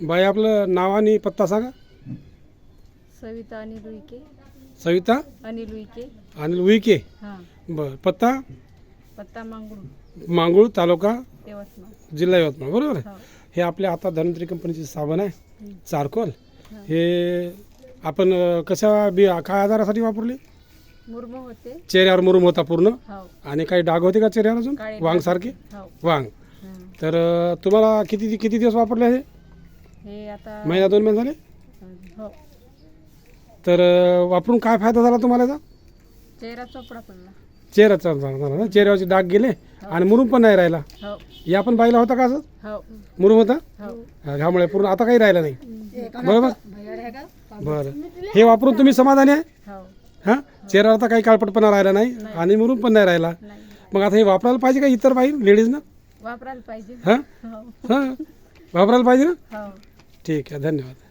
बाई आपलं नाव आणि पत्ता सांगा. सविता अनिल उईके. सविता? अनिल उईके. अनिल उईके. हां. बरं पत्ता? पत्ता मांगडून मांगूळ तालुका? यवतमाळ. जिल्हा यवतमाळ बरोबर आहे? हो. हे आपल्या आता धन्वंतरी कंपनीचे साबण आहे हं. चारकोल. हा. हे आपण अं, कशा बी काय आजारासाठी वापरली? मुर्मू होते. चेहऱ्यावर मुरुम होता पूर्ण? हो. आणि काही डाग होते का चेहऱ्यावर अजून? डाग. वांग सारखे हो. वांग. हं. तर अं, तुम्हाला किती किती दिवस वापरले हे हे आता महिना दोन महिने झाले? हो. तर अं, वापरून काय फायदा झाला तुम्हाला याचा? चेहरा चोपडा पडला चेहऱ्याचा झाला ना? चेहऱ्यावरचे डाग गेले आणि मुरुम पण नाही राहिला. हो. या पण बाईला होता का असं? हो. मुरुम होता? हो. हा, घामुळे पूर्ण आता काही राहिलं नाही. बरोबर? बरं. हे वापरून तुम्ही समाधानी आहे? हो. हां? चेहऱ्यावर आता काही काळपटपणा राहिला नाही आणि मुरुम पण नाही राहिला. नाही. मग आता हे वापरायला पाहिजे का इतर बाई लेडीजनं वापरायला पाहिजे. हां? हो. हां? वापरायला पाहिजे ना? हो. ठीक आहे धन्यवाद.